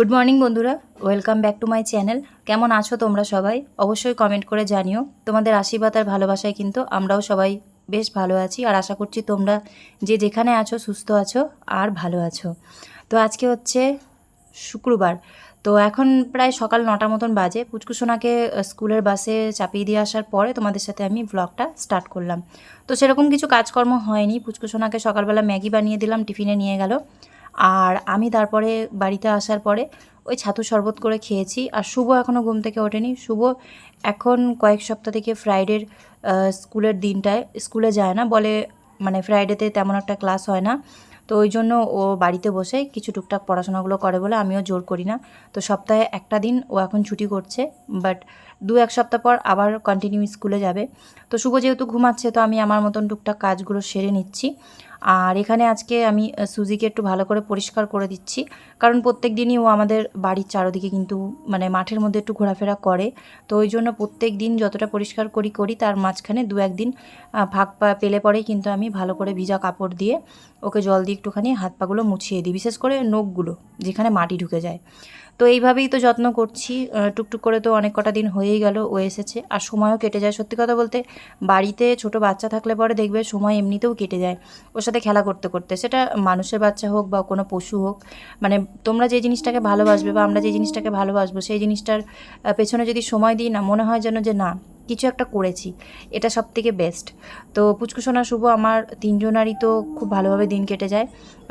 Good morning বন্ধুরা। Welcome back to my channel কেমন আছো তোমরা সবাই? অবশ্যই কমেন্ট করে জানিও। তোমাদের আশীর্বাদ আর ভালোবাসায় কিন্তু আমরাও সবাই বেশ ভালো আছি। আর আশা করছি তোমরা যে যেখানে আছো, সুস্থ আছো আর ভালো আছো। তো আজকে হচ্ছে শুক্রবার। তো এখন প্রায় সকাল নটা মতন বাজে। পুচকুসোনাকে স্কুলের বাসে চাপিয়ে দিয়ে আসার পরে তোমাদের সাথে আমি ব্লগটা স্টার্ট করলাম। তো সেরকম কিছু কাজকর্ম হয়নি। পুচকুসোনাকে সকালবেলা ম্যাগি বানিয়ে দিলাম, টিফিনে নিয়ে গেল। আর আমি তারপরে বাড়িতে আসার পরে ওই ছাতু শরবত করে খেয়েছি। আর শুভ এখনও ঘুম থেকে ওঠেনি। শুভ এখন কয়েক সপ্তাহ থেকে ফ্রাইডের স্কুলের দিনটায় স্কুলে যায় না। বলে মানে ফ্রাইডেতে তেমন একটা ক্লাস হয় না। তো ওই জন্য ও বাড়িতে বসে কিছু টুকটাক পড়াশোনাগুলো করে বলে আমিও জোর করি না। তো সপ্তাহে একটা দিন ও এখন ছুটি করছে। বাট দু এক সপ্তাহ পর আবার কন্টিনিউ স্কুলে যাবে। তো শুভ যেহেতু ঘুমাচ্ছে, তো আমি আমার মতন টুকটাক কাজগুলো সেরে নিচ্ছি। আর এখানে আজকে আমি সুজিকে একটু ভালো করে পরিষ্কার করে দিচ্ছি। কারণ প্রত্যেক দিনই ও আমাদের বাড়ির চারোদিকে কিন্তু মানে মাঠের মধ্যে একটু ঘোরাফেরা করে। তো ওই জন্য প্রত্যেক দিন যতটা পরিষ্কার করি করি, তার মাঝখানে দু একদিন ফাঁক পা পেলে পরেই কিন্তু আমি ভালো করে ভিজা কাপড় দিয়ে ওকে জল দিয়ে একটুখানি হাত পাগুলো মুছিয়ে দিই। বিশেষ করে নখগুলো, যেখানে মাটি ঢুকে যায়। তো এইভাবেই তো যত্ন করছি। টুকটুক করে তো অনেক কটা দিন হয়েই গেল, ও এসেছে। আর সময়ও কেটে যায় সত্যি কথা বলতে। বাড়িতে ছোট বাচ্চা থাকলে পরে দেখবে সময় এমনিতেও কেটে যায় ওর সাথে খেলা করতে করতে। সেটা মানুষের বাচ্চা হোক বা কোনো পশু হোক মানে তোমরা যে জিনিসটাকে ভালোবাসবে বা আমরা যে জিনিসটাকে ভালোবাসবো, সেই জিনিসটার পেছনে যদি সময় দিই না, মনে হয় যেন যে না কিছু একটা করেছি। এটা সব থেকে বেস্ট তো পুচকুসোনা শুভ আমার তিনজনারই তো খুব ভালোভাবে দিন কেটে যায়।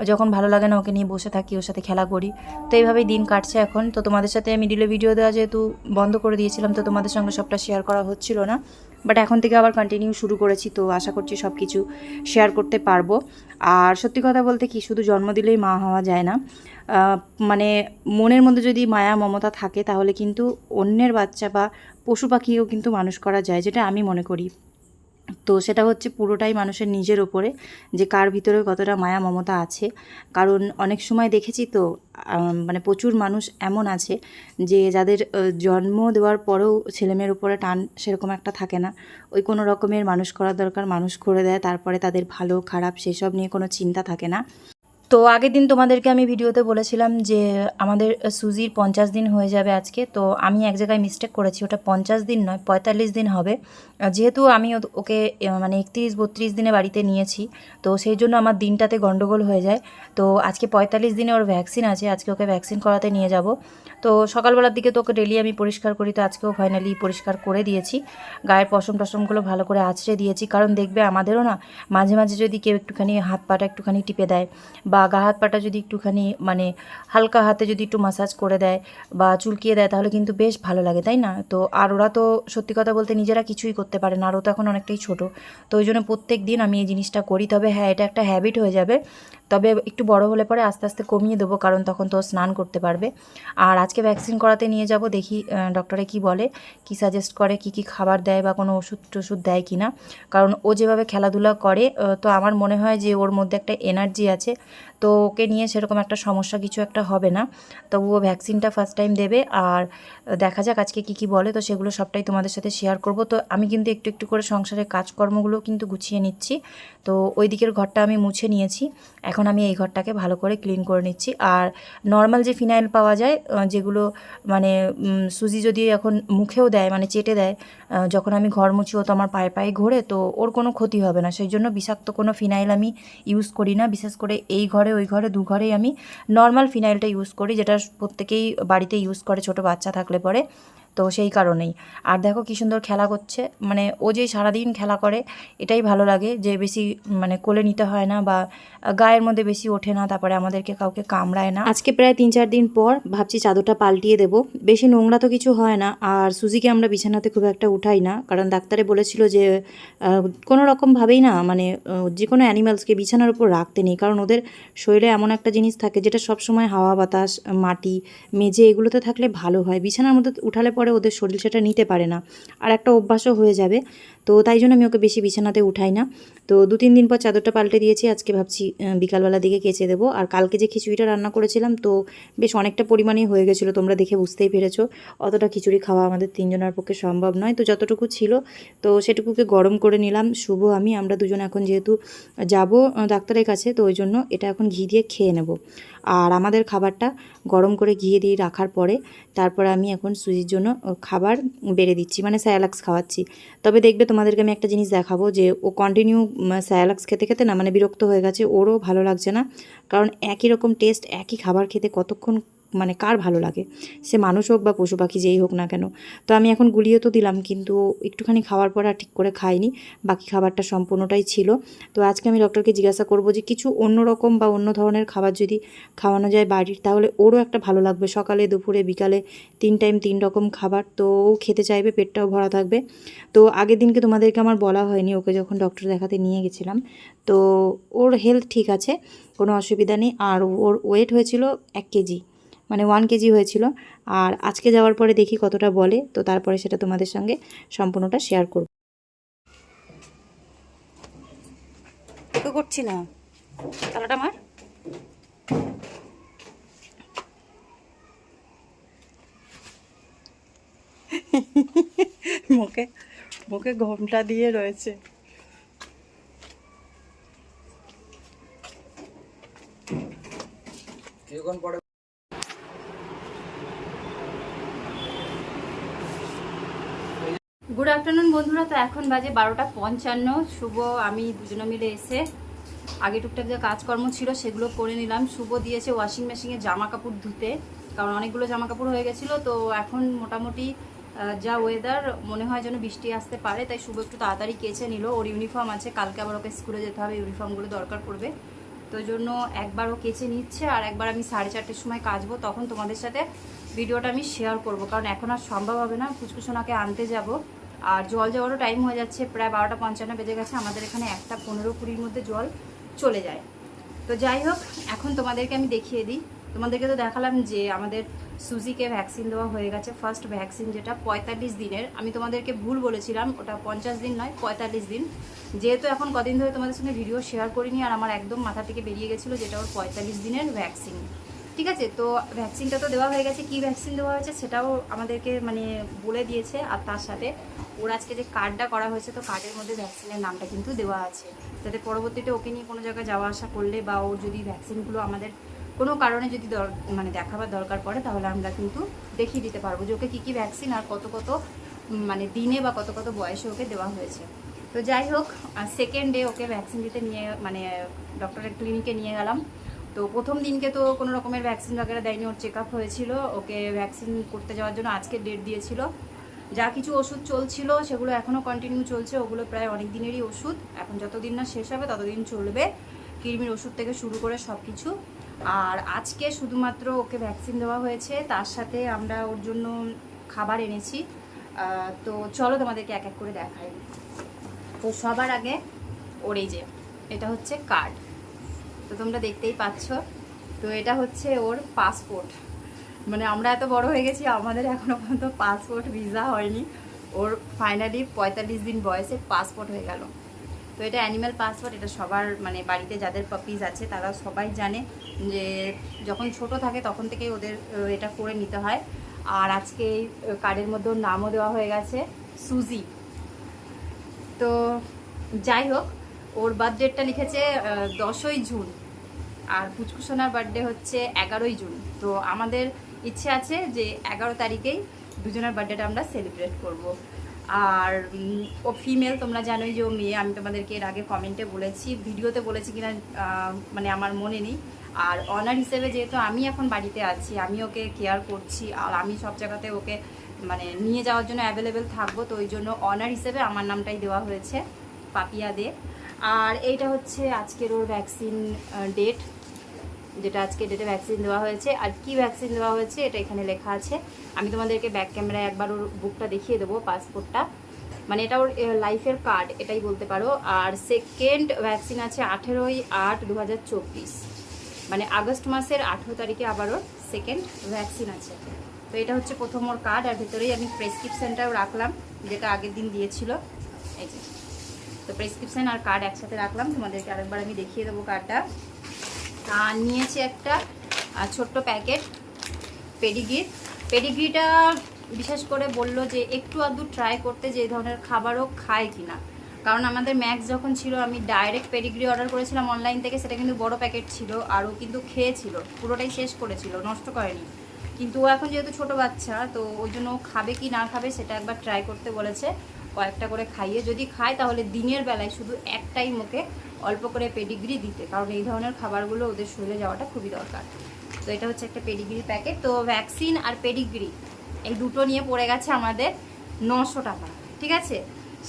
যখন ভালো লাগে না ওকে নিয়ে বসে থাকি, ওর সাথে খেলা করি। তো এইভাবেই দিন কাটছে এখন। তো তোমাদের সাথে আমি ডিলে ভিডিও দেওয়া যেহেতু বন্ধ করে দিয়েছিলাম, তো তোমাদের সঙ্গে সবটা শেয়ার করা হচ্ছিল না। বাট এখন থেকে আবার কন্টিনিউ শুরু করেছি, তো আশা করছি সব কিছু শেয়ার করতে পারব। আর সত্যি কথা বলতে কি, শুধু জন্ম দিলেই মা হওয়া যায় না। মানে মনের মধ্যে যদি মায়া, মমতা থাকে, তাহলে কিন্তু অন্যের বাচ্চা বা পশু পাখিও কিন্তু মানুষ করা যায়, যেটা আমি মনে করি। তো সেটা হচ্ছে পুরোটাই মানুষের নিজের ওপরে, যে কার ভিতরে কতটা মায়া মমতা আছে। কারণ অনেক সময় দেখেছি তো মানে প্রচুর মানুষ এমন আছে যে যাদের জন্ম দেওয়ার পরেও ছেলেমেয়ের উপরে টান সেরকম একটা থাকে না। ওই কোনো রকমের মানুষ করার দরকার, মানুষ করে দেয়, তারপরে তাদের ভালো, খারাপ সেসব নিয়ে কোনো চিন্তা থাকে না। তো আগের দিন তোমাদেরকে আমি ভিডিওতে বলেছিলাম যে আমাদের সুজির পঞ্চাশ দিন হয়ে যাবে আজকে। তো আমি এক জায়গায় মিস্টেক করেছি, ওটা পঞ্চাশ দিন নয়, পঁয়তাল্লিশ দিন হবে। যেহেতু আমি ওকে মানে একত্রিশ, বত্রিশ দিনে বাড়িতে নিয়েছি, তো সেই জন্য আমার দিনটাতে গন্ডগোল হয়ে যায়। তো আজকে পঁয়তাল্লিশ দিনে ওর ভ্যাকসিন আছে, আজকে ওকে ভ্যাকসিন করাতে নিয়ে যাব। তো সকালবেলার দিকে তো ওকে ডেলি আমি পরিষ্কার করি, তো আজকেও ফাইনালি পরিষ্কার করে দিয়েছি। গায়ের পশম টসমগুলো ভালো করে আছড়ে দিয়েছি, কারণ দেখবে আমাদেরও না মাঝে মাঝে যদি কেউ একটুখানি হাত পাটা একটুখানি টিপে দেয় বা গা হাত পাটা যদি একটুখানি মানে হালকা হাতে যদি একটু মাসাজ করে দেয় বা চুলকিয়ে দেয়, তাহলে কিন্তু বেশ ভালো লাগে, তাই না? তো আর ওরা তো সত্যি কথা বলতে নিজেরা কিছুই করতে পারে না, আর ও তো এখন অনেকটাই ছোট। তো ওই জন্য প্রত্যেক দিন আমি এই জিনিসটা করি। তবে হ্যাঁ এটা একটা হ্যাবিট হয়ে যাবে। তবে একটু বড় হলে পরে আস্তে আস্তে কমিয়ে দেবো, কারণ তখন তো স্নান করতে পারবে। আর আজকে ভ্যাকসিন করাতে নিয়ে যাব, দেখি ডক্টরে কি বলে, কি সাজেস্ট করে, কি কি খাবার দেয় বা কোনো ওষুধ টষুধ দেয় কি না কারণ ও যেভাবে খেলাধুলা করে তো আমার মনে হয় যে ওর মধ্যে একটা এনার্জি আছে। তো ওকে নিয়ে সেরকম একটা সমস্যা কিছু একটা হবে না। তবু ও ভ্যাকসিনটা ফার্স্ট টাইম দেবে আর দেখা যাক আজকে কি কি বলে। তো সেগুলো সবটাই তোমাদের সাথে শেয়ার করব। তো আমি কিন্তু একটু একটু করে সংসারের কাজকর্মগুলো কিন্তু গুছিয়ে নিচ্ছি। তো ওই দিকের ঘরটা আমি মুছে নিয়েছি। এখন আমি এই ঘরটাকে ভালো করে ক্লিন করে নিচ্ছি। আর নর্মাল যে ফিনাইল পাওয়া যায় যেগুলো মানে সুজি যদি এখন মুখেও দেয় মানে চেটে দেয় যখন আমি ঘর মুছি, ও তো আমার পায়ে পায়ে ঘোরে, তো ওর কোনো ক্ষতি হবে না। সেই জন্য বিষাক্ত কোনো ফিনাইল আমি ইউজ করি না। বিশেষ করে এই ঘরে ওই ঘরে, দু ঘরেই আমি নর্মাল ফিনাইলটা ইউজ করি, যেটা প্রত্যেকেই বাড়িতে ইউজ করে ছোট বাচ্চা থাকলে পরে। তো সেই কারণেই। আর দেখো কী সুন্দর খেলা করছে। মানে ও যে সারাদিন খেলা করে, এটাই ভালো লাগে যে বেশি মানে কোলে নিতে হয় না বা গায়ের মধ্যে বেশি ওঠে না, তারপরে আমাদেরকে কাউকে কামড়ায় না। আজকে প্রায় তিন চার দিন পর ভাবছি চাদরটা পাল্টিয়ে দেব। বেশি নোংরা তো কিছু হয় না। আর সুজিকে আমরা বিছানাতে খুব একটা উঠাই না। কারণ ডাক্তারে বলেছিল যে কোনো রকমভাবেই না মানে যে কোনো অ্যানিমালসকে বিছানার উপর রাখতে নেই। কারণ ওদের শরীরে এমন একটা জিনিস থাকে যেটা সবসময় হাওয়া বাতাস, মাটি, মেঝে এগুলোতে থাকলে ভালো হয়। বিছানার মধ্যে উঠালে পরে ওদের শরীর সেটা নিতে পারে না। আর একটা অভ্যাসও হয়ে যাবে। তো তাই জন্য আমি ওকে বেশি বিছানাতে উঠাই না। তো দু তিন দিন পর চাদরটা পাল্টে দিয়েছি, আজকে ভাবছি বিকালবেলা দিকে কেচে দেবো। আর কালকে যে খিচুড়িটা রান্না করেছিলাম, তো বেশ অনেকটা পরিমাণেই হয়ে গেছিল, তোমরা দেখে বুঝতেই পেরেছ। অতটা খিচুড়ি খাওয়া আমাদের তিনজনের পক্ষে সম্ভব নয়। তো যতটুকু ছিল, তো সেটুকুকে গরম করে নিলাম। শুভ, আমি, আমরা দুজন এখন যেহেতু যাব ডাক্তারের কাছে, তো ওই জন্য এটা এখন ঘি দিয়ে খেয়ে নেব। আর আমাদের খাবারটা গরম করে ঘি দিয়ে রাখার পরে, তারপর আমি এখন সুজির জন্য খাবার বেড়ে দিচ্ছি মানে স্যালাক্স খাওয়াচ্ছি। তবে দেখবে তোমাদেরকে আমি একটা জিনিস দেখাবো যে ও কন্টিনিউ স্যালাক্স খেতে খেতে না মানে বিরক্ত হয়ে গেছে, ওরও ভালো লাগছে না। কারণ একই রকম টেস্ট একই খাবার খেতে কতক্ষণ মানে কার ভালো লাগে? সে মানুষ হোক বা পশু পাখি যেই হোক না কেন। তো আমি এখন গুলিয়ে তো দিলাম, কিন্তু একটুখানি খাওয়ার পর আর ঠিক করে খাইনি। বাকি খাবারটা সম্পূর্ণটাই ছিল। তো আজকে আমি ডক্টরকে জিজ্ঞাসা করব যে কিছু অন্য রকম বা অন্য ধরনের খাবার যদি খাওয়ানো যায় বাড়ির, তাহলে ওরও একটা ভালো লাগবে। সকালে, দুপুরে, বিকালে তিন টাইম তিন রকম খাবার। তো ও খেতে চাইবে, পেটটাও ভরা থাকবে। তো আগের দিনকে তোমাদেরকে আমার বলা হয়নি, ওকে যখন ডক্টর দেখাতে নিয়ে গেছিলাম। তো ওর হেলথ ঠিক আছে, কোনো অসুবিধা নেই। আর ওর ওয়েট হয়েছিল এক কেজি। মানে ওয়ান কেজি হয়েছিল। আর আজকে যাওয়ার পরে দেখি কতটা বলে তো তারপরে সেটা তোমাদের সঙ্গে সম্পূর্ণটা শেয়ার করব। করছি না। তালাটা আমার মুখে মুখে ঘোমটা দিয়ে রয়েছে। গুড আফটারনুন বন্ধুরা। তো এখন বাজে বারোটা পঞ্চান্ন। শুভ, আমি দুজনে মিলে এসে আগে টুকটাক যে কাজকর্ম ছিল সেগুলো করে নিলাম। শুভ দিয়েছে ওয়াশিং মেশিনে জামা কাপড় ধুতে, কারণ অনেকগুলো জামা কাপড় হয়ে গেছিল। তো এখন মোটামুটি যা ওয়েদার মনে হয় যেন বৃষ্টি আসতে পারে, তাই শুভ একটু তাড়াতাড়ি কেচে নিল। ওর ইউনিফর্ম আছে, কালকে আবার ওকে স্কুলে যেতে হবে ইউনিফর্মগুলো দরকার পড়বে। তো জন্য একবার ও কেচে নিচ্ছে, আর একবার আমি সাড়ে চারটের সময় কাচবো। তখন তোমাদের সাথে ভিডিওটা আমি শেয়ার করব, কারণ এখন আর সম্ভব হবে না। ফুচকুসোনাকে আনতে যাব। আর জল যাওয়ারও টাইম হয়ে যাচ্ছে, প্রায় বারোটা পঞ্চান্ন বেজে গেছে, আমাদের এখানে একটা পনেরো কুড়ির মধ্যে জল চলে যায়। তো যাই হোক, এখন তোমাদেরকে আমি দেখিয়ে দিই। তোমাদেরকে তো দেখালাম যে আমাদের সুজিকে ভ্যাকসিন দেওয়া হয়ে গেছে ফার্স্ট ভ্যাকসিন যেটা, পঁয়তাল্লিশ দিনের। আমি তোমাদেরকে ভুল বলেছিলাম, ওটা পঞ্চাশ দিন নয়, পঁয়তাল্লিশ দিন। যেহেতু এখন কদিন ধরে তোমাদের সঙ্গে ভিডিও শেয়ার করিনি, আর আমার একদম মাথা থেকে বেরিয়ে গেছিল যেটা ওর পঁয়তাল্লিশ দিনের ভ্যাকসিন ঠিক আছে? তো ভ্যাকসিনটা তো দেওয়া হয়ে গেছে। কি ভ্যাকসিন দেওয়া হয়েছে সেটাও আমাদেরকে মানে বলে দিয়েছে। আর তার সাথে ওর আজকে যে কার্ডটা করা হয়েছে, তো কার্ডের মধ্যে ভ্যাকসিনের নামটা কিন্তু দেওয়া আছে। যাতে পরবর্তীতে ওকে নিয়ে কোনো জায়গায় যাওয়া আসা করলে বা ওর যদি ভ্যাকসিনগুলো আমাদের কোনো কারণে যদি মানে দেখাবার দরকার পড়ে, তাহলে আমরা কিন্তু দেখিয়ে দিতে পারব যে ওকে কী কী ভ্যাকসিন আর কত কত মানে দিনে বা কত কত বয়সে ওকে দেওয়া হয়েছে। তো যাই হোক সেকেন্ড ডে ওকে ভ্যাকসিন দিতে নিয়ে মানে ডক্টরের ক্লিনিকে নিয়ে গেলাম। তো প্রথম দিনকে তো কোনো রকমের ভ্যাকসিন বাগেরা দেয়নি, ওর চেক আপ হয়েছিল, ওকে ভ্যাকসিন করতে যাওয়ার জন্য আজকে ডেট দিয়েছিল। যা কিছু ওষুধ চলছিল সেগুলো এখনও কন্টিনিউ চলছে, ওগুলো প্রায় অনেক দিনেরই ওষুধ। এখন যতদিন না শেষ হবে, ততদিন চলবে। কৃমির ওষুধ থেকে শুরু করে সব কিছু আর আজকে শুধুমাত্র ওকে ভ্যাকসিন দেওয়া হয়েছে, তার সাথে আমরা ওর জন্য খাবার এনেছি। তো চলো তোমাদেরকে এক এক করে দেখাই। তো সবার আগে ওর এই যে, এটা হচ্ছে কার্ড তো তোমরা দেখতেই পাচ্ছ। তো এটা হচ্ছে ওর পাসপোর্ট মানে আমরা এত বড় হয়ে গেছি, আমাদের এখনও পর্যন্ত পাসপোর্ট ভিসা হয়নি। ওর ফাইনালি পঁয়তাল্লিশ দিন বয়সে পাসপোর্ট হয়ে গেল। তো এটা অ্যানিম্যাল পাসপোর্ট এটা সবার মানে বাড়িতে যাদের পাপিজ আছে, তারা সবাই জানে যে যখন ছোট থাকে তখন থেকেই ওদের এটা করে নিতে হয়। আর আজকে এই কার্ডের মধ্যে নামও দেওয়া হয়ে গেছে সুজি তো যাই হোক, ওর বার্থডেটটা লিখেছে দশই জুন। আর পুচকুসোনার বার্থডে হচ্ছে এগারোই জুন। তো আমাদের ইচ্ছে আছে যে এগারো তারিখেই দুজনের বার্থডেটা আমরা সেলিব্রেট করব। আর ও ফিমেল তোমরা জানোই যে ও মেয়ে, আমি তোমাদেরকে এর আগে কমেন্টে বলেছি ভিডিওতে বলেছি কিনা মানে আমার মনে নেই। আর অনার হিসেবে যেহেতু আমি এখন বাড়িতে আছি, আমি ওকে কেয়ার করছি, আর আমি সব জায়গাতে ওকে মানে নিয়ে যাওয়ার জন্য অ্যাভেলেবেল থাকব, তো ওই জন্য অনার হিসেবে আমার নামটাই দেওয়া হয়েছে পাপিয়া দে আর এইটা হচ্ছে আজকের ওর ভ্যাকসিন ডেট যেটা আজকে ডেটে ভ্যাকসিন দেওয়া হয়েছে। আর কি ভ্যাকসিন দেওয়া হয়েছে, এটা এখানে লেখা আছে। আমি তোমাদেরকে ব্যাক ক্যামেরায় একবার ওর বুকটা দেখিয়ে দেবো পাসপোর্টটা মানে এটা ওর লাইফের কার্ড এটাই বলতে পারো। আর সেকেন্ড ভ্যাকসিন আছে আঠেরোই আট দু মানে আগস্ট মাসের আঠেরো তারিখে আবার ওর সেকেন্ড ভ্যাকসিন আছে। তো এটা হচ্ছে প্রথম ওর কার্ড আর ভেতরেই আমি প্রেসক্রিপশানটাও রাখলাম, যেটা আগের দিন দিয়েছিল। এই যে। তো প্রেসক্রিপশন আর কার্ড একসাথে রাখলাম, তোমাদেরকে আরেকবার আমি দেখিয়ে দেবো কার্ডটা আর নিয়েছি একটা ছোট্ট প্যাকেট, পেডিগ্রির। পেডিগ্রিটা বিশেষ করে বলল যে একটু আধটু ট্রাই করতে যে ধরনের খাবারও খায় কিনা। কারণ আমাদের ম্যাক্স যখন ছিল, আমি ডাইরেক্ট পেডিগ্রি অর্ডার করেছিলাম অনলাইন থেকে, সেটা কিন্তু বড় প্যাকেট ছিল আর ও কিন্তু খেয়েছিল, পুরোটাই শেষ করেছিল, নষ্ট করেনি। কিন্তু ও এখন যেহেতু ছোট বাচ্চা, তো ওই জন্য খাবে কি না খাবে সেটা একবার ট্রাই করতে বলেছে। কয়েকটা করে খাইয়ে যদি খায়, তাহলে দিনের বেলায় শুধু একটাই মুখে অল্প করে পেডিগ্রি দিতে। কারণ এই ধরনের খাবারগুলো ওদের শরীরে যাওয়াটা খুবই দরকার। তো এটা হচ্ছে একটা পেডিগ্রি প্যাকেট তো ভ্যাকসিন আর পেডিগ্রি এই দুটো নিয়ে পড়ে গেছে আমাদের নশো টাকা। ঠিক আছে?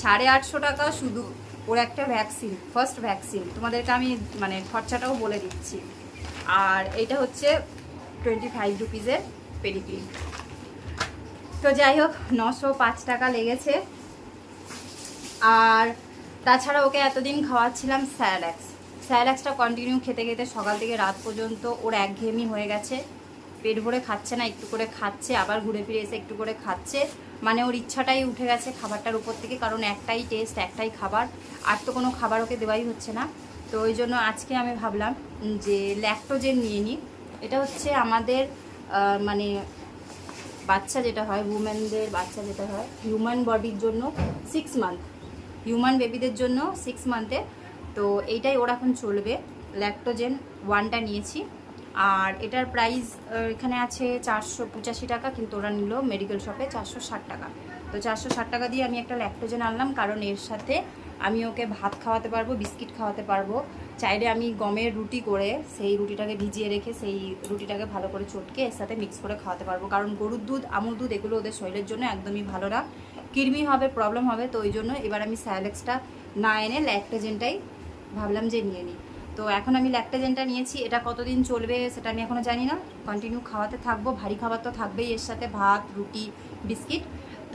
সাড়ে আটশো টাকা শুধু ওর একটা ভ্যাকসিন ফার্স্ট ভ্যাকসিন তোমাদেরকে আমি মানে খরচাটাও বলে দিচ্ছি। আর এটা হচ্ছে টোয়েন্টি ফাইভ রুপিজের পেডিগ্রি তো যাই হোক, নশো পাঁচ টাকা লেগেছে। আর তাছাড়া ওকে এতদিন খাওয়াচ্ছিলাম স্যালাক্স স্যালাক্সটা কন্টিনিউ খেতে খেতে সকাল থেকে রাত পর্যন্ত ওর একঘেয়েমি হয়ে গেছে। পেট ভরে খাচ্ছে না, একটু করে খাচ্ছে, আবার ঘুরে ফিরে এসে একটু করে খাচ্ছে। মানে ওর ইচ্ছাটাই উঠে গেছে খাবারটার উপর থেকে, কারণ একটাই টেস্ট একটাই খাবার। আর তো কোনো খাবার ওকে দেওয়াই হচ্ছে না। তো ওই জন্য আজকে আমি ভাবলাম যে ল্যাক্টোজেন নিয়ে নিই। এটা হচ্ছে আমাদের মানে বাচ্চা যেটা হয় উমেনদের বাচ্চা যেটা হয় হিউম্যান বডির জন্য সিক্স মান্থ হিউম্যান বেবিদের জন্য সিক্স মান্থে তো এইটাই ওর এখন চলবে। ল্যাক্টোজেন ওয়ানটা নিয়েছি। আর এটার প্রাইস এখানে আছে চারশো পঁচাশি টাকা, কিন্তু ওরা নিল মেডিকেল শপে চারশো ষাট টাকা। তো চারশো ষাট টাকা দিয়ে আমি একটা ল্যাক্টোজেন আনলাম, কারণ এর সাথে আমি ওকে ভাত খাওয়াতে পারব, বিস্কিট খাওয়াতে পারব। চাইলে আমি গমের রুটি করে সেই রুটিটাকে ভিজিয়ে রেখে সেই রুটিটাকে ভালো করে চটকে এর সাথে মিক্স করে খাওয়াতে পারব। কারণ গরুর দুধ, আমুল দুধ, এগুলো ওদের শরীরের জন্য একদমই ভালো না। কৃমি হবে প্রবলেম হবে, তো ওই জন্য এবার আমি স্যালেক্সটা না এনে ল্যাক্টোজেনটাই ভাবলাম যে নিয়ে নিই। তো এখন আমি ল্যাক্টোজেনটা নিয়েছি, এটা কতদিন চলবে সেটা আমি এখনও জানি না। কন্টিনিউ খাওয়াতে থাকব, ভারী খাবার তো থাকবেই, এর সাথে ভাত, রুটি, বিস্কিট।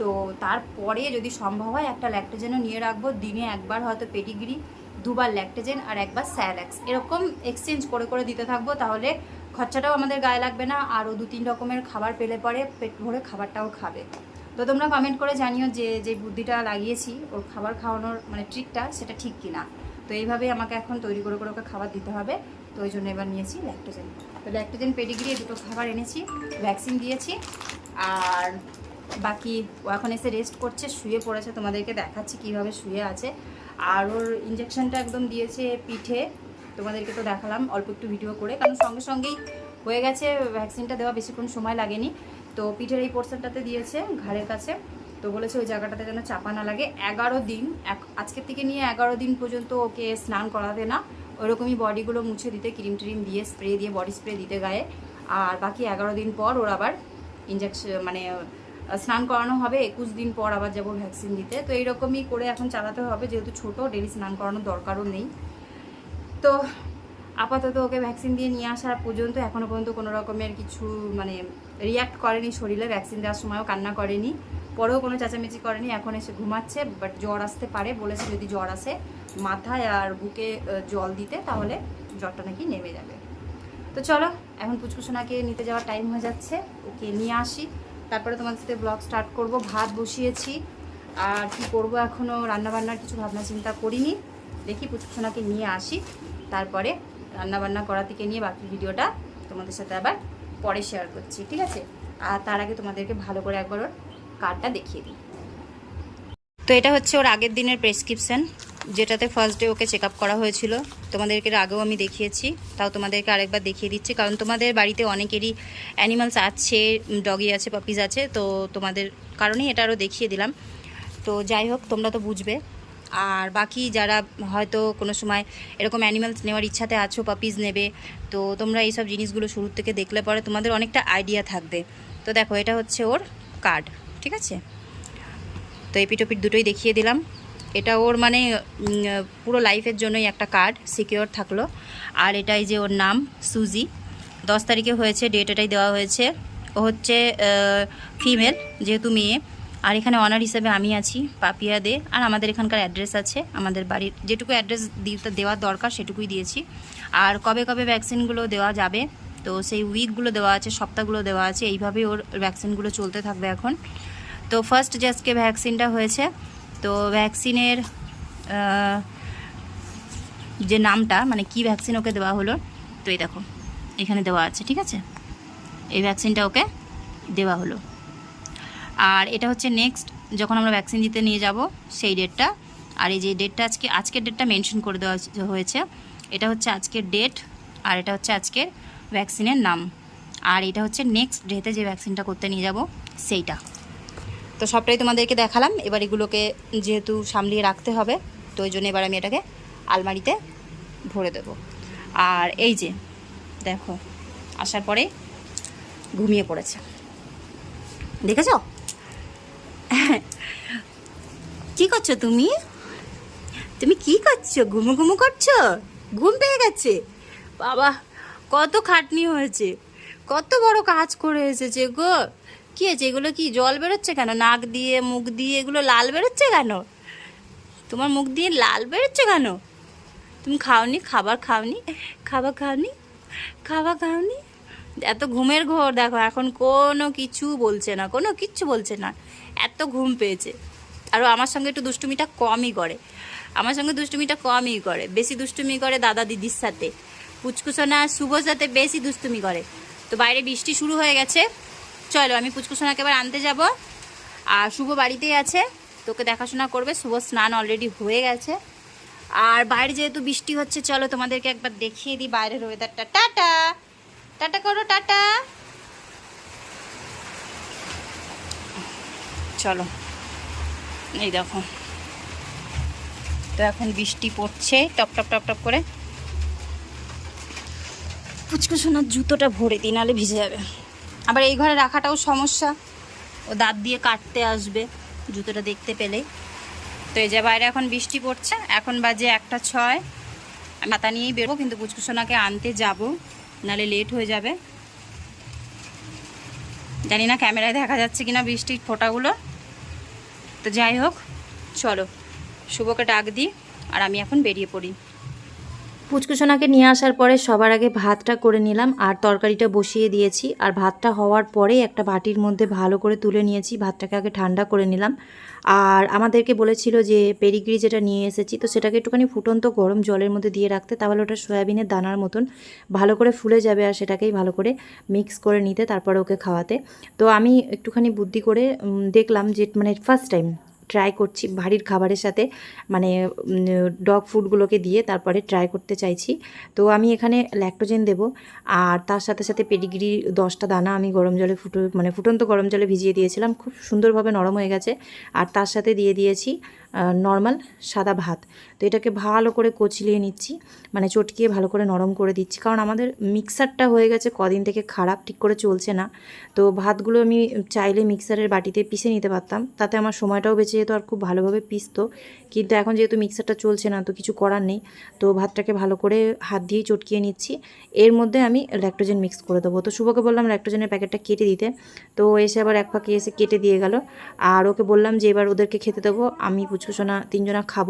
তো তারপরে যদি সম্ভব হয় একটা ল্যাক্টোজেনও নিয়ে রাখব, দিনে একবার হয়তো পেডিগ্রি দুবার ল্যাক্টোজেন আর একবার স্যালাক্স এরকম এক্সচেঞ্জ করে করে দিতে থাকব, তাহলে খরচাটাও আমাদের গায়ে লাগবে না, আরও দু তিন রকমের খাবার পেলে পরে পেট ভরে খাবারটাও খাবে। তো তোমরা কমেন্ট করে জানিও যে যে বুদ্ধিটা লাগিয়েছি, ওর খাবার খাওয়ানোর মানে ট্রিকটা সেটা ঠিক কিনা। তো এইভাবেই আমাকে এখন তৈরি করে করে ওকে খাবার দিতে হবে। তো ওই জন্য এবার নিয়েছি ল্যাক্টোজেন তো ল্যাক্টোজেন পেডিগ্রি দুটো খাবার এনেছি ভ্যাকসিন দিয়েছি, আর বাকি ও এখন এসে রেস্ট করছে, শুয়ে পড়েছে। তোমাদেরকে দেখাচ্ছি কীভাবে শুয়ে আছে। আর ওর ইঞ্জেকশনটা একদম দিয়েছে পিঠে। তোমাদেরকে তো দেখালাম, অল্প একটু ভিডিও করে। কারণ সঙ্গে সঙ্গেই হয়ে গেছে ভ্যাকসিনটা দেওয়া বেশিক্ষণ সময় লাগেনি। তো পিঠের এই পোর্শনটাতে দিয়েছে ঘাড়ের কাছে। তো বলেছে ওই জায়গাটাতে যেন চাপা না লাগে। এগারো দিন আজকের থেকে নিয়ে এগারো দিন পর্যন্ত ওকে স্নান করাবে না। ওরকমই বডিগুলো মুছে দিতে ক্রিম ট্রিম দিয়ে স্প্রে দিয়ে বডি স্প্রে দিতে গায়ে। আর বাকি এগারো দিন পর ওর আবার ইঞ্জেকশন মানে স্নান করানো হবে। একুশ দিন পর আবার যাব ভ্যাকসিন দিতে। তো এইরকমই করে এখন চালাতে হবে। যেহেতু ছোটো ডেলি স্নান করানোর দরকারও নেই। তো আপাতত ওকে ভ্যাকসিন দিয়ে নিয়ে আসার পর্যন্ত এখনও পর্যন্ত কোনো রকমের কিছু মানে রিয়াক্ট করেনি শরীরে ভ্যাকসিন দেওয়ার সময়ও কান্না করেনি। পরেও কোনো চেঁচামেচি করেনি, এখন এসে ঘুমাচ্ছে বাট জ্বর আসতে পারে বলেছে যদি জ্বর আসে মাথায় আর বুকে জল দিতে তাহলে জ্বরটা নাকি নেমে যাবে। তো চলো, এখন পুচকুসোনাকে নিতে যাওয়ার টাইম হয়ে যাচ্ছে, ওকে নিয়ে আসি। তারপরে তোমাদের সাথে ব্লগ স্টার্ট করব, ভাত বসিয়েছি। আর কি করব এখনও রান্নাবান্নার কিছু ভাবনা চিন্তা করিনি। দেখি পুচকুসোনাকে নিয়ে আসি, তারপরে রান্নাবান্না করা থেকে নিয়ে বাকি ভিডিওটা তোমাদের সাথে আবার পরে শেয়ার করছি, ঠিক আছে? আর তার আগে তোমাদেরকে ভালো করে একবার ওর কার্ডটা দেখিয়ে দিই। তো এটা হচ্ছে ওর আগের দিনের প্রেসক্রিপশন যেটাতে ফার্স্ট ডে ওকে চেক করা হয়েছিল। তোমাদেরকে আগেও আমি দেখিয়েছি, তাও তোমাদেরকে আরেকবার দেখিয়ে দিচ্ছি। কারণ তোমাদের বাড়িতে অনেকেরই অ্যানিমালস আছে ডগি আছে পাপিজ আছে, তো তোমাদের কারণেই এটা আরও দেখিয়ে দিলাম। তো যাই হোক, তোমরা তো বুঝবে আর বাকি যারা হয়তো কোনো সময় এরকম অ্যানিমালস নেওয়ার ইচ্ছাতে আছো পাপিজ নেবে, তো তোমরা এইসব জিনিসগুলো শুরুর থেকে দেখলে পরে তোমাদের অনেকটা আইডিয়া থাকবে। তো দেখো, এটা হচ্ছে ওর কার্ড ঠিক আছে? তো এপিটোপিট দুটোই দেখিয়ে দিলাম। এটা ওর মানে পুরো লাইফের জন্যই একটা কার্ড সিকিওর থাকল। আর এটাই যে ওর নাম সুজি দশ তারিখে হয়েছে ডেট এটাই দেওয়া হয়েছে। ও হচ্ছে ফিমেল যেহেতু মেয়ে। আর এখানে অনার হিসেবে আমি আছি পাপিয়া দে আর আমাদের এখানকার অ্যাড্রেস আছে। আমাদের বাড়ির যেটুকু অ্যাড্রেস দেওয়ার দরকার, সেটুকুই দিয়েছি। আর কবে কবে ভ্যাকসিনগুলো দেওয়া যাবে, তো সেই উইকগুলো দেওয়া আছে, সপ্তাহগুলো দেওয়া আছে, এইভাবেই ওর ভ্যাকসিনগুলো চলতে থাকবে এখন। তো ফার্স্ট যে আজকে ভ্যাকসিনটা হয়েছে, তো ভ্যাকসিনের যে নামটা মানে কি ভ্যাকসিন ওকে দেওয়া হলো, তো এই দেখো, এখানে দেওয়া আছে, ঠিক আছে? এই ভ্যাকসিনটা ওকে দেওয়া হলো। আর এটা হচ্ছে নেক্সট যখন আমরা ভ্যাকসিন দিতে নিয়ে যাব, সেই ডেটটা আর এই যে ডেটটা আজকে আজকের ডেটটা মেনশন করে দেওয়া হয়েছে এটা হচ্ছে আজকের ডেট আর এটা হচ্ছে আজকের ভ্যাকসিনের নাম। আর এটা হচ্ছে নেক্সট ডেতে যে ভ্যাকসিনটা করতে নিয়ে যাব, সেইটা। তো সবটাই তোমাদেরকে দেখালাম। এবার এগুলোকে যেহেতু সামলিয়ে রাখতে হবে, তো ওই জন্য এবার আমি এটাকে আলমারিতে ভরে দেব। আর এই যে, দেখো, আসার পরে ঘুমিয়ে পড়েছে। দেখেছ? কি করছ তুমি? তুমি কি করছ? ঘুমু ঘুমু করছ? ঘুম পেয়ে গেছে। বাবা, কত খাটনি হয়েছে। কত বড় কাজ করে এসেছে গো। কি হয়েছে? এগুলো কি জল বেরোচ্ছে কেন? নাক দিয়ে, মুখ দিয়ে, এগুলো লাল বেরোচ্ছে কেন? তোমার মুখ দিয়ে লাল বেরোচ্ছে কেন? তুমি খাওনি? খাবার খাওনি? খাবার খাওনি? খাবার খাওনি? এত ঘুমের ঘোর, দেখো, এখন কোনো কিছু বলছে না, কোনো কিচ্ছু বলছে না। এত ঘুম পেয়েছে। আর ও আমার সঙ্গে একটু দুষ্টুমিটা কমই করে। আমার সঙ্গে দুষ্টুমিটা কমই করে। বেশি দুষ্টুমি করে দাদা দিদির সাথে। পুচকুসোনা শুভর সাথে বেশি দুষ্টুমি করে। তো বাইরে বৃষ্টি শুরু হয়ে গেছে। চলো, আমি পুচকুসোনাকে এবার আনতে যাব। আর শুভ বাড়িতেই আছে। তোকে দেখাশোনা করবে। শুভ স্নান অলরেডি হয়ে গেছে। আর বাইরে যেহেতু বৃষ্টি হচ্ছে, চলো তোমাদেরকে একবার দেখিয়ে দিই বাইরের ওয়েদারটা টাটা! টাটা করো, টাটা! চলো। এই দেখো। তো এখন বৃষ্টি পড়ছে, টপ টপ টপ টপ করে। পুচকু সোনার জুতোটা ভরে দিই নাহলে ভিজে যাবে। আবার এই ঘরে রাখাটাও সমস্যা। ও দাঁত দিয়ে কাটতে আসবে জুতোটা দেখতে পেলে তো এই যে বাইরে এখন বৃষ্টি পড়ছে, এখন বাজে একটা ছয়। মাথা নিয়েই বেরোবো, কিন্তু পুচকু সোনাকে আনতে যাব নাহলে লেট হয়ে যাবে। জানি না ক্যামেরায় দেখা যাচ্ছে কিনা বৃষ্টির ফোটাগুলো। তো যাই হোক, চলো, শুভকে ডাক দিই আর আমি এখন বেরিয়ে পড়ি। পুচকুসোনাকে নিয়ে আসার পরে সবার আগে ভাতটা করে নিলাম, আর তরকারিটা বসিয়ে দিয়েছি। আর ভাতটা হওয়ার পরে একটা বাটির মধ্যে ভালো করে তুলে নিয়েছি, ভাতটাকে আগে ঠান্ডা করে নিলাম। আর আমাদেরকে বলেছিল যে পেরিগ্রি যেটা নিয়ে এসেছি, তো সেটাকে একটুখানি ফুটন্ত গরম জলের মধ্যে দিয়ে রাখতে, তাহলে ওটা সয়াবিনের দানার মতন ভালো করে ফুলে যাবে, আর সেটাকেই ভালো করে মিক্স করে নিতে, তারপরে ওকে খাওয়াতে। তো আমি একটুখানি বুদ্ধি করে দেখলাম যে মানে ফার্স্ট টাইম ট্রাই করছি বাড়ির খাবারের সাথে মানে ডগ ফুডগুলোকে দিয়ে তারপরে ট্রাই করতে চাইছি। তো আমি এখানে ল্যাক্টোজেন দেব, আর তার সাথে সাথে পেডিগ্রি দশটা দানা আমি গরম জলে ফুটো মানে ফুটন্ত গরম জলে ভিজিয়ে দিয়েছিলাম, খুব সুন্দরভাবে নরম হয়ে গেছে। আর তার সাথে দিয়ে দিয়েছি নর্মাল সাদা ভাত। তো এটাকে ভালো করে কচলিয়ে নিচ্ছি মানে চটকিয়ে ভালো করে নরম করে দিচ্ছি। কারণ আমাদের মিক্সারটা হয়ে গেছে কদিন থেকে খারাপ, ঠিক করে চলছে না। তো ভাতগুলো আমি চাইলে মিক্সারের বাটিতে পিষে নিতে পারতাম। তাতে আমার সময়টাও বেঁচে যেত আর খুব ভালোভাবে পিসতো কিন্তু এখন যেহেতু মিক্সারটা চলছে না, তো কিছু করার নেই। তো ভাতটাকে ভালো করে হাত দিয়েই চটকিয়ে নিচ্ছি। এর মধ্যে আমি ল্যাক্টোজেন মিক্স করে দেবো। তো শুভকে বললাম ল্যাক্টোজেনের প্যাকেটটা কেটে দিতে। তো এসে আবার এক ফাঁকে এসে কেটে দিয়ে গেল। আর ওকে বললাম যে এবার ওদেরকে খেতে দেবো, আমি পুচকুসোনা তিনজনা খাব।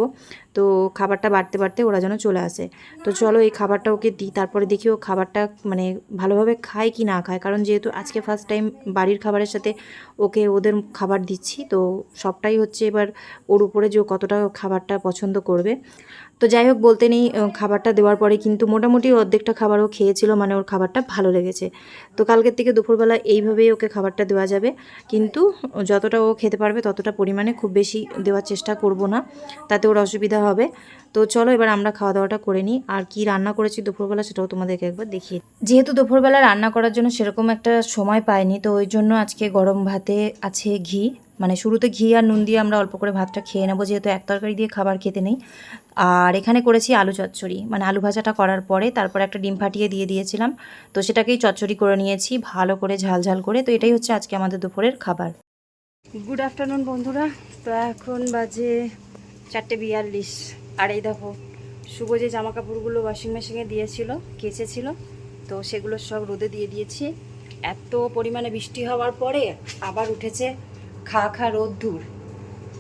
তো খাবারটা বাড়তে বাড়তে ওরা যেন চলে আসে। তো চলো এই খাবারটা ওকে দিই, তারপরে দেখি ও খাবারটা মানে ভালোভাবে খায় কি না খায়। কারণ যেহেতু আজকে ফার্স্ট টাইম বাড়ির খাবারের সাথে ওকে ওদের খাবার দিচ্ছি, তো সবটাই হচ্ছে এবার ওর উপরে যে কতটা খাবারটা পছন্দ করবে। তো যাই হোক, বলতে নেই খাবারটা দেওয়ার পরে কিন্তু মোটামুটি অর্ধেকটা খাবারও খেয়েছিল মানে ওর খাবারটা ভালো লেগেছে। তো কালকের থেকে দুপুরবেলা এইভাবেই ওকে খাবারটা দেওয়া যাবে। কিন্তু যতটা ও খেতে পারবে ততটা পরিমাণে খুব বেশি দেওয়ার চেষ্টা করব না, তাতে ওর অসুবিধা হবে। তো চলো এবার আমরা খাওয়া দাওয়াটা করে নিই, আর কি রান্না করেছি দুপুরবেলা সেটাও তোমাদেরকে একবার দেখিয়ে যেহেতু দুপুরবেলা রান্না করার জন্য সেরকম একটা সময় পাইনি, তো ওই জন্য আজকে গরম ভাতে আছে ঘি মানে শুরুতে ঘি আর নুন দিয়ে আমরা অল্প করে ভাতটা খেয়ে নেব, যেহেতু এক তরকারি দিয়ে খাবার খেতে নেই। আর এখানে করেছি আলু চচ্চড়ি। মানে আলু ভাজাটা করার পরে তারপর একটা ডিম ফাটিয়ে দিয়ে দিয়েছিলাম। তো সেটাকেই চচ্চড়ি করে নিয়েছি, ভালো করে ঝাল ঝাল করে। তো এটাই হচ্ছে আজকে আমাদের দুপুরের খাবার। গুড আফটারনুন বন্ধুরা। তো এখন বাজে চারটে বিয়াল্লিশ। আর এই দেখো, শুভ যে জামা কাপড়গুলো ওয়াশিং মেশিনে দিয়েছিল, কেচেছিল, তো সেগুলো সব রোদে দিয়ে দিয়েছি। এত পরিমাণে বৃষ্টি হওয়ার পরে আবার উঠেছে খা খা রোদ্দুর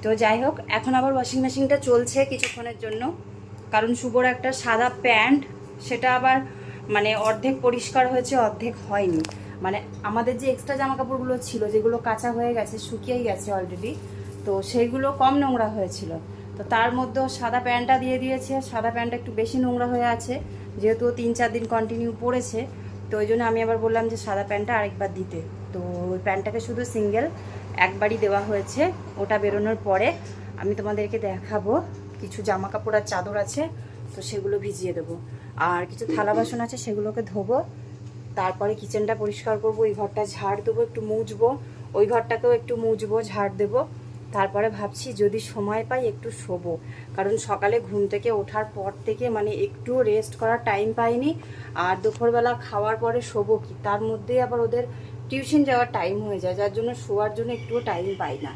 তো যাই হোক, এখন আবার ওয়াশিং মেশিনটা চলছে কিছুক্ষণের জন্য। কারণ শুভর একটা সাদা প্যান্ট, সেটা আবার মানে অর্ধেক পরিষ্কার হয়েছে, অর্ধেক হয়নি। মানে আমাদের যে এক্সট্রা জামা কাপড়গুলো ছিল, যেগুলো কাঁচা হয়ে গেছে শুকিয়েই গেছে অলরেডি তো সেইগুলো কম নোংরা হয়েছিল। তো তার মধ্যেও সাদা প্যান্টটা দিয়ে দিয়েছে। সাদা প্যান্টটা একটু বেশি নোংরা হয়ে আছে, যেহেতু তিন চার দিন কন্টিনিউ পরেছে। তো ওই জন্য আমি আবার বললাম যে সাদা প্যান্টটা আরেকবার দিতে। তো ওই প্যান্টটাকে শুধু সিঙ্গেল একবারই দেওয়া হয়েছে। ওটা বেরোনোর পরে আমি তোমাদেরকে দেখাবো। কিছু জামা কাপড় আর চাদর আছে, তো সেগুলো ভিজিয়ে দেবো। আর কিছু থালা বাসন আছে, সেগুলোকে ধোবো। তারপরে কিচেনটা পরিষ্কার করব, ওই ঘরটা ঝাড় দেবো, একটু মুছবো। ওই ঘরটাকেও একটু মুছবো, ঝাড় দেবো। তারপরে ভাবছি যদি সময় পাই একটু শোবো। কারণ সকালে ঘুম থেকে ওঠার পর থেকে মানে একটু রেস্ট করার টাইম পাইনি। আর দুপুরবেলা খাওয়ার পরে শোবো কি? তার মধ্যেই আবার ওদের টিউশন যাওয়ার টাইম হয়ে যায় যার জন্য শোয়ার জন্য একটুও টাইম পাই না।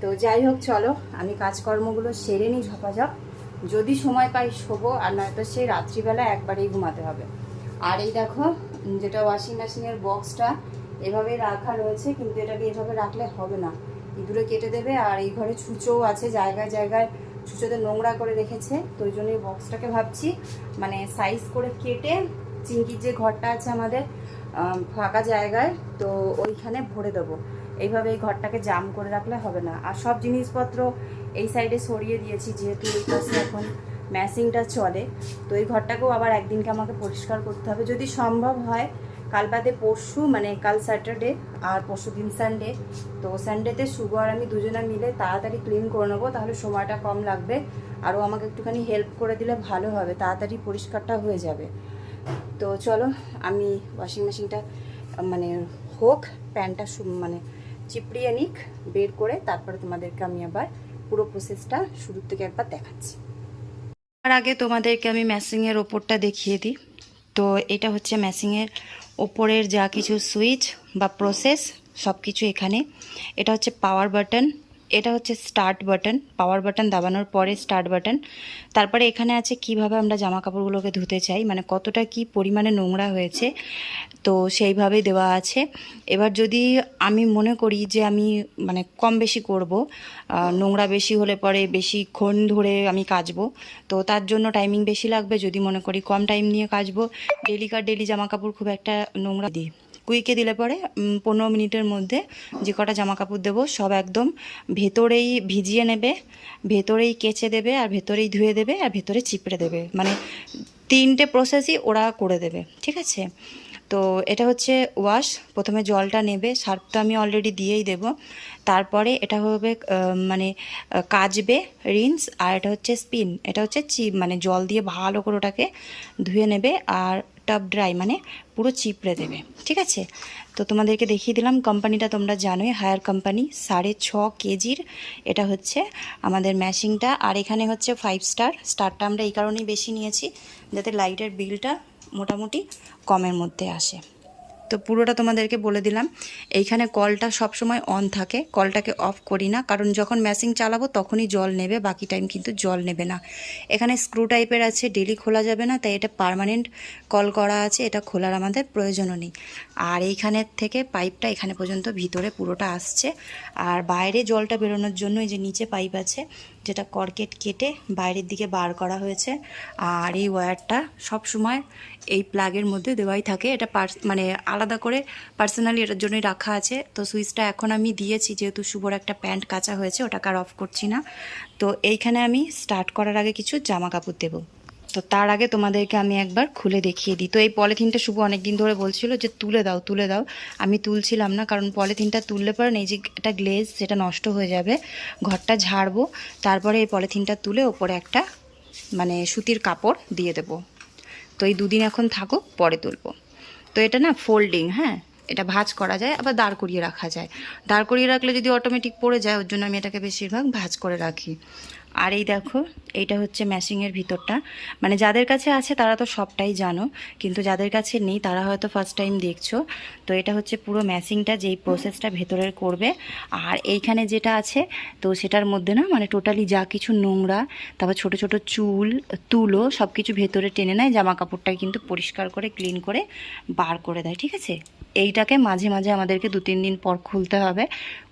তো যাই হোক চলো আমি কাজকর্মগুলো সেরে নিই ঝপাঝপ। যদি সময় পাই শোবো আর নয়তো সেই রাত্রিবেলা একবারেই ঘুমাতে হবে। আর এই দেখো যেটা ওয়াশিং মেশিনের বক্সটা এভাবে রাখা রয়েছে কিন্তু এটাকে এভাবে রাখলে হবে না। ইঁদুরে কেটে দেবে আর এই ঘরে ছুঁচোও আছে জায়গায় জায়গায় ছুঁচোতে নোংরা করে রেখেছে। তো ওই জন্য বক্সটাকে ভাবছি মানে সাইজ করে কেটে চিঙ্কির যে ঘরটা আছে আমাদের আম, ফাঁকা জায়গায়, তো ওইখানে ভরে দেবো। এইভাবে এই ঘরটাকে জাম করে রাখলে হবে না। আর সব জিনিসপত্র এই সাইডে সরিয়ে দিয়েছি, যেহেতু এই পাশে এখন ম্যাসিংটা চলে, তো এই ঘরটাকেও আবার একদিনকে আমাকে পরিষ্কার করতে হবে। যদি সম্ভব হয়, কাল বাদে পরশু মানে কাল স্যাটারডে আর পরশু দিন সানডে, তো সানডেতে শুভ আর আমি দুজনে মিলে তাড়াতাড়ি ক্লিন করে নেব, তাহলে সময়টা কম লাগবে। আরও আমাকে একটুখানি হেল্প করে দিলে ভালো হবে, তাড়াতাড়ি পরিষ্কারটা হয়ে যাবে। তো চলো, আমি ওয়াশিং মেশিনটা মানে হোক প্যান্টটা মানে চিপড়িয়ে নিক, বের করে তারপরে তোমাদেরকে আমি আবার পুরো প্রসেসটা শুরু থেকে একবার দেখাচ্ছি। তার আগে তোমাদেরকে আমি ম্যাসিংয়ের ওপরটা দেখিয়ে দিই। তো এটা হচ্ছে ম্যাসিংয়ের ওপরের যা কিছু সুইচ বা প্রসেস সব কিছু এখানে। এটা হচ্ছে পাওয়ার বাটন এটা হচ্ছে স্টার্ট বাটন পাওয়ার বাটন দাবানোর পরে স্টার্ট বাটন তারপরে এখানে আছে কীভাবে আমরা জামা কাপড়গুলোকে ধুতে চাই মানে কতটা কি পরিমাণে নোংরা হয়েছে, তো সেইভাবেই দেওয়া আছে। এবার যদি আমি মনে করি যে আমি মানে কম বেশি করব নোংরা বেশি হলে পরে বেশিক্ষণ ধরে আমি কাচবো, তো তার জন্য টাইমিং বেশি লাগবে। যদি মনে করি কম টাইম নিয়ে কাচবো ডেলিকার ডেলি জামা কাপড় খুব একটা নোংরা দিই কুইকে দিলে পরে পনেরো মিনিটের মধ্যে যে কটা জামা কাপড় দেবো সব একদম ভেতরেই ভিজিয়ে নেবে, ভেতরেই কেচে দেবে, আর ভেতরেই ধুয়ে দেবে, আর ভেতরে চিপড়ে দেবে। মানে তিনটে প্রসেসই ওরা করে দেবে, ঠিক আছে? তো এটা হচ্ছে ওয়াশ প্রথমে জলটা নেবে সার্ফটা আমি অলরেডি দিয়েই দেব। তারপরে এটা হবে মানে কাচবে রিন্স আর এটা হচ্ছে স্পিন এটা হচ্ছে চিপ মানে জল দিয়ে ভালো করে ওটাকে ধুয়ে নেবে, আর টাপ ড্রাই মানে পুরো চিপড়ে দেবে। ঠিক আছে? তো তোমাদেরকে দেখিয়ে দিলাম, কোম্পানিটা তোমরা জানোই, হায়ার কোম্পানি, সাড়ে ছ কেজির। এটা হচ্ছে আমাদের ম্যাশিংটা, আর এখানে হচ্ছে ফাইভ স্টার স্টারটা আমরা এই কারণেই বেশি নিয়েছি, যাতে লাইটের বিলটা মোটামুটি কমের মধ্যে আসে। তো পুরোটা তোমাদেরকে বলে দিলাম। এইখানে কলটা সব সময় অন থাকে, কলটাকে অফ করি না, কারণ যখন ম্যাশিং চালাবো তখনই জল নেবে, বাকি টাইম কিন্তু জল নেবে না। এখানে স্ক্রু টাইপের আছে ডেলি খোলা যাবে না, তাই এটা পারমানেন্ট কল করা আছে, এটা খোলার আমাদের প্রয়োজনও নেই। আর এইখানের থেকে পাইপটা এখানে পর্যন্ত ভিতরে পুরোটা আসছে। আর বাইরে জলটা বেরোনোর জন্য এই যে নিচে পাইপ আছে, যেটা কর্কেট কেটে বাইরের দিকে বার করা হয়েছে। আর এই ওয়্যারটা সব সময় এই প্লাগের মধ্যে দেওয়াই থাকে। এটা মানে আলাদা করে পার্সোনালি এটার জন্যই রাখা আছে। তো সুইচটা এখন আমি দিয়েছি, যেহেতু শুভর একটা প্যান্ট কাঁচা হয়েছে, ওটাকে আর অফ করছি না। তো এইখানে আমি স্টার্ট করার আগে কিছু জামা কাপড় দেবো। তো তার আগে তোমাদেরকে আমি একবার খুলে দেখিয়ে দিই। তো এই পলিথিনটা শুভ অনেক দিন ধরে বলছিল যে তুলে দাও তুলে দাও। আমি তুলছিলাম না, কারণ পলিথিনটা তুললে পরে এই যে একটা গ্লেজ, সেটা নষ্ট হয়ে যাবে। ঘরটা ঝাড়বো, তারপরে এই পলিথিনটা তুলে ওপরে একটা মানে সুতির কাপড় দিয়ে দেবো। তো এই দুদিন এখন থাকুক, পরে তুলবো। তো এটা না ফোল্ডিং হ্যাঁ? এটা ভাজ করা যায়, আবার দাঁড় করিয়ে রাখা যায়। দাঁড় করিয়ে রাখলে যদি অটোমেটিক পড়ে যায়, ওর জন্য আমি এটাকে বেশিরভাগ ভাজ করে রাখি। আর এই দেখো, এইটা হচ্ছে ম্যাশিংয়ের ভিতরটা। মানে যাদের কাছে আছে তারা তো সবটাই জানো, কিন্তু যাদের কাছে নেই তারা হয়তো ফার্স্ট টাইম দেখছ। তো এটা হচ্ছে পুরো ম্যাশিংটা যেই প্রসেসটা ভেতরের করবে। আর এইখানে যেটা আছে, তো সেটার মধ্যে না মানে টোটালি যা কিছু নোংরা, তারপর ছোট ছোট চুল, তুলো সব কিছু ভেতরে টেনে নেয় জামা কাপড়টাকে কিন্তু পরিষ্কার করে ক্লিন করে বার করে দেয়, ঠিক আছে? এইটাকে মাঝে মাঝে আমাদেরকে দু তিন দিন পর খুলতে হবে।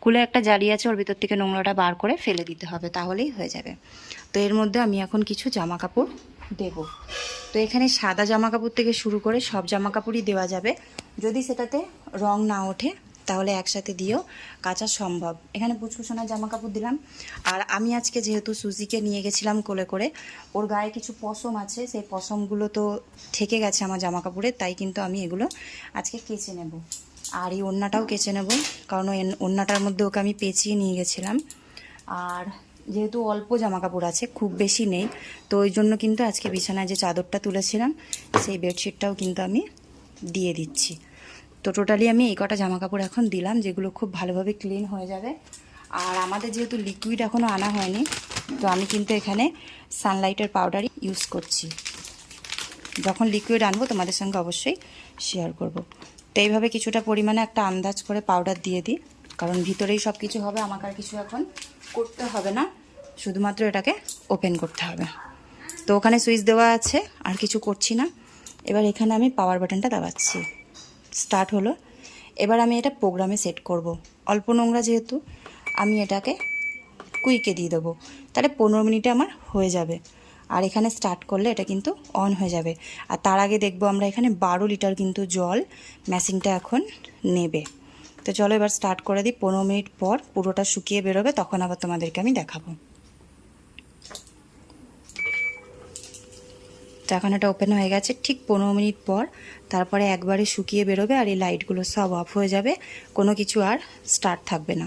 খুলে একটা জালি আছে, ওর ভিতর থেকে নোংরাটা বার করে ফেলে দিতে হবে, তাহলেই হয়ে যাবে। তো এর মধ্যে আমি এখন কিছু জামা কাপড় দেব। তো এখানে সাদা জামা কাপড় থেকে শুরু করে সব জামা কাপড়ই দেওয়া যাবে। যদি সেটাতে রং না ওঠে, তাহলে একসাথে দিয়েও কাচা সম্ভব। এখানে পুচকুসোনার জামা কাপড় দিলাম। আর আমি আজকে যেহেতু সুজিকে নিয়ে গেছিলাম কোলে করে, ওর গায়ে কিছু পশম আছে, সেই পশমগুলো তো থেকে গেছে আমার জামা কাপড়ে তাই কিন্তু আমি এগুলো আজকে কেচে নেব। আর এই ওড়নাটাও কেচে নেব, কারণ ওই ওড়নাটার মধ্যে ওকে আমি পেঁচিয়ে নিয়ে গেছিলাম। আর যেহেতু অল্প জামা কাপড় আছে, খুব বেশি নেই, তো ওই জন্য কিন্তু আজকে বিছানায় যে চাদরটা তুলেছিলাম, সেই বেডশিটটাও কিন্তু আমি দিয়ে দিচ্ছি। তো টোটালি আমি এই কটা জামা কাপড় এখন দিলাম, যেগুলো খুব ভালোভাবে ক্লিন হয়ে যাবে। আর আমাদের যেহেতু লিকুইড এখনও আনা হয়নি, তো আমি কিন্তু এখানে সানলাইটের পাউডারই ইউজ করছি। যখন লিকুইড আনব তোমাদের সঙ্গে অবশ্যই শেয়ার করব। তো এইভাবে কিছুটা পরিমাণে একটা আন্দাজ করে পাউডার দিয়ে দিই। কারণ ভিতরেই সব কিছু হবে, আমাকে আর কিছু এখন করতে হবে না। শুধুমাত্র এটাকে ওপেন করতে হবে। তো ওখানে সুইচ দেওয়া আছে, আর কিছু করছি না। এবার এখানে আমি পাওয়ার বাটনটা দাবাচ্ছি। স্টার্ট হলো। এবার আমি এটা প্রোগ্রামে সেট করব। অল্প নোংরা যেহেতু, আমি এটাকে কুইকে দিয়ে দেবো। তাহলে পনেরো মিনিটে আমার হয়ে যাবে। আর এখানে স্টার্ট করলে এটা কিন্তু অন হয়ে যাবে। আর তার আগে দেখব আমরা এখানে বারো লিটার কিন্তু জল ম্যাশিংটা এখন নেবে। তো চলো এবার স্টার্ট করে দিই, পনেরো মিনিট পর পুরোটা শুকিয়ে বেরোবে, তখন আবার তোমাদেরকে আমি দেখাবো। তো এখন এটা ওপেন হয়ে গেছে, ঠিক পনেরো মিনিট পর তারপরে একবারে শুকিয়ে বেরোবে আর এই লাইটগুলো সব অফ হয়ে যাবে, কোনো কিছু আর স্টার্ট থাকবে না।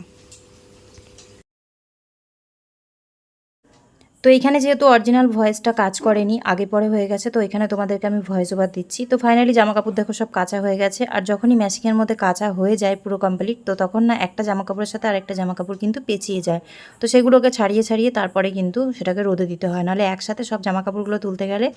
তো এখানে যেহেতু অরিজিনাল ভয়েসটা কাজ করেনি, আগে পরে হয়ে গেছে, তো এখানে তোমাদেরকে আমি ভয়েস ওভার দিচ্ছি। তো ফাইনালি জামা কাপড় দেখো সব কাঁচা হয়ে গেছে, আর যখনই ম্যাশিংয়ের মধ্যে কাঁচা হয়ে যায় পুরো কমপ্লিট তো তখন না একটা জামা কাপড়ের সাথে আরেকটা জামা কাপড় কিন্তু পেঁচিয়ে যায়। তো সেগুলোকে ছাড়িয়ে ছাড়িয়ে তারপরে কিন্তু সেটাকে রোদে দিতে হয়, নাহলে একসাথে সব জামা কাপড়গুলো তুলতে গেলে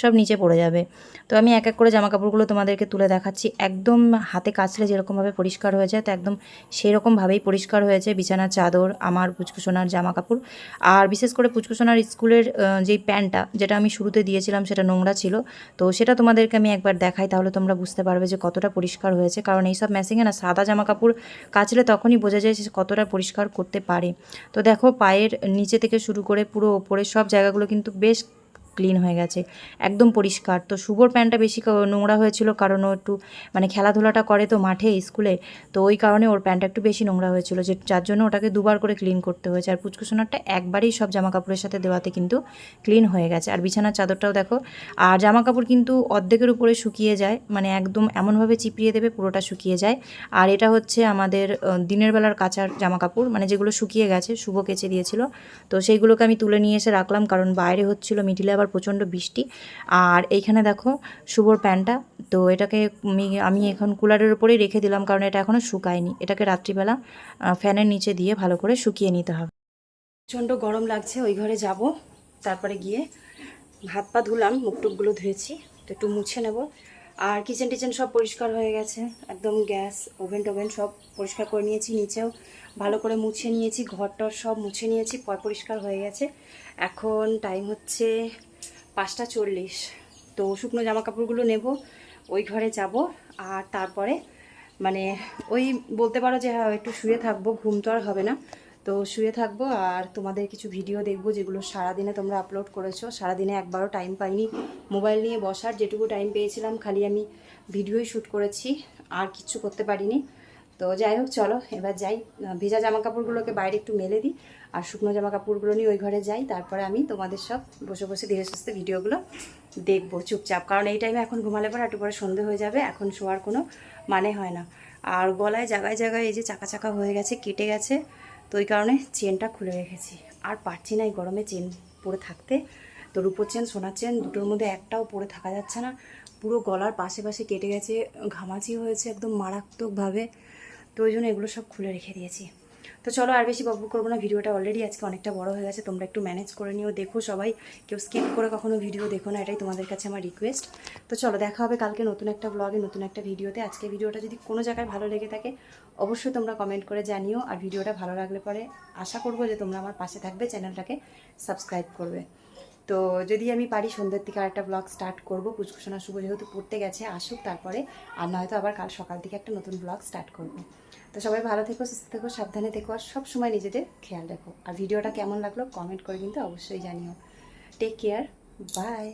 সব নিচে পড়ে যাবে। তো আমি এক এক করে জামা কাপড়গুলো তোমাদেরকে তুলে দেখাচ্ছি। একদম হাতে কাচলে যেরকমভাবে পরিষ্কার হয়ে যায়, তো একদম সেরকমভাবেই পরিষ্কার হয়েছে বিছানার চাদর, আমার পুচকুসোনার জামা কাপড় আর বিশেষ করে পুচকুসোনার স্কুলের আহ, যেই প্যান্টটা যেটা আমি শুরুতে দিয়েছিলাম সেটা নোংরা ছিল। তো সেটা তোমাদেরকে আমি একবার দেখাই তাহলে তোমরা বুঝতে পারবে যে কতটা পরিষ্কার হয়েছে। কারণ এইসব ম্যাসিংয়ে না সাদা জামা কাপড় কাচলে তখনই বোঝা যায় যে কতটা পরিষ্কার করতে পারে। তো দেখো পায়ের নিচে থেকে শুরু করে পুরো ওপরে সব জায়গাগুলো কিন্তু বেশ ক্লিন হয়ে গেছে, একদম পরিষ্কার। তো শুভর প্যান্টটা বেশি নোংরা হয়েছিল কারণ ও একটু মানে খেলাধুলাটা করে তো মাঠে, স্কুলে। তো ওই কারণে ওর প্যান্টটা একটু বেশি নোংরা হয়েছিল যে, যার জন্য ওটাকে দুবার করে ক্লিন করতে হয়েছে। আর পুচকুসোনারটা একবারেই সব জামা কাপড়ের সাথে দেওয়াতে কিন্তু ক্লিন হয়ে গেছে। আর বিছানার চাদরটাও দেখো, আর জামা কাপড় কিন্তু অর্ধেকের উপরে শুকিয়ে যায় মানে একদম এমনভাবে চিপিয়ে দেবে পুরোটা শুকিয়ে যায়। আর এটা হচ্ছে আমাদের দিনের বেলার কাচার জামা কাপড় মানে যেগুলো শুকিয়ে গেছে, শুভ কেচে দিয়েছিল। তো সেইগুলোকে আমি তুলে নিয়ে এসে রাখলাম, কারণ বাইরে হচ্ছিল, মিডিলে আবার প্রচণ্ড বৃষ্টি। আর এইখানে দেখো শুভর প্যান্টটা, তো এটাকে আমি এখন কুলারের উপরেই রেখে দিলাম কারণ এটা এখনও শুকায়নি। এটাকে রাত্রিবেলা ফ্যানের নিচে দিয়ে ভালো করে শুকিয়ে নিতে হবে। প্রচণ্ড গরম লাগছে, ওই ঘরে যাব। তারপরে গিয়ে হাত পা ধুলাম মুখ টুকগুলো ধুয়েছি, তো একটু মুছে নেব। আর কিচেন টিচেন সব পরিষ্কার হয়ে গেছে, একদম গ্যাস, ওভেন টোভেন সব পরিষ্কার করে নিয়েছি, নিচেও ভালো করে মুছে নিয়েছি ঘরটর সব মুছে নিয়েছি পরিষ্কার হয়ে গেছে। এখন টাইম হচ্ছে পাঁচটা চল্লিশ। তো শুকনো জামা কাপড়গুলো নেব, ওই ঘরে যাব, আর তারপরে মানে ওই বলতে পারো যে হ্যাঁ একটু শুয়ে থাকব, ঘুম তো আর হবে না। তো শুয়ে থাকব আর তোমাদের কিছু ভিডিও দেখব যেগুলো সারাদিনে তোমরা আপলোড করেছ। সারাদিনে একবারও টাইম পাইনি। মোবাইল নিয়ে বসার যেটুকু টাইম পেয়েছিলাম, খালি আমি ভিডিওই শ্যুট করেছি, আর কিচ্ছু করতে পারিনি। তো যাই হোক, চলো, এবার যাই। ভেজা জামা কাপড়গুলোকে বাইরে একটু মেলে দিই। আর শুকনো জামা কাপড়গুলো নিয়ে ওই ঘরে যাই, তারপরে আমি তোমাদের সব বসে বসে ধীরে সুস্থে ভিডিওগুলো দেখব চুপচাপ। কারণ এই টাইমে এখন ঘুমালে পরে একটু পরে সন্ধে হয়ে যাবে, এখন শোয়ার কোনো মানে হয় না। আর গলায় জায়গায় জায়গায় এই যে চাকা চাকা হয়ে গেছে, কেটে গেছে, তো ওই কারণে চেনটা খুলে রেখেছি। আর পারছি না এই গরমে চেন পরে থাকতে। তো রূপোর চেন, সোনার চেন দুটোর মধ্যে একটাও পরে থাকা যাচ্ছে না। পুরো গলার পাশে পাশে কেটে গেছে, ঘামাচি হয়েছে একদম মারাত্মকভাবে। তো ওই জন্য এগুলো সব খুলে রেখে দিয়েছি। তো চলো আর বেশি বকবক করব না, ভিডিওটা অলরেডি আজকে অনেকটা বড় হয়ে গেছে, তোমরা একটু ম্যানেজ করে নিও, দেখো সবাই, কেউ স্কিপ করে কখনো ভিডিও দেখো না, এটাই তোমাদের কাছে আমার রিকোয়েস্ট তো চলো, দেখা হবে কালকে নতুন একটা ব্লগে নতুন একটা ভিডিওতে আজকে ভিডিওটা যদি কোনো জায়গায় ভালো লেগে থাকে, অবশ্যই তোমরা কমেন্ট করে জানিও, আর ভিডিওটা ভালো লাগলে পরে আশা করব যে তোমরা আমার পাশে থাকবে চ্যানেলটাকে সাবস্ক্রাইব করবে। তো যদি আমি পারি, সন্ধ্যের দিকে আরেকটা ব্লগ স্টার্ট করব, পুচকুসোনা শুভ যেহেতু পড়তে গেছে, আসুক তারপরে, আর নয়তো আবার কাল সকাল দিকে একটা নতুন ব্লগ স্টার্ট করব। তো সবাই ভালো থেকো, সুস্থ থেকো, সাবধানে থেকো, আর সব সময় নিজেদের খেয়াল রাখো। আর ভিডিওটা কেমন লাগল কমেন্ট করে কিন্তু অবশ্যই জানিও। Take care bye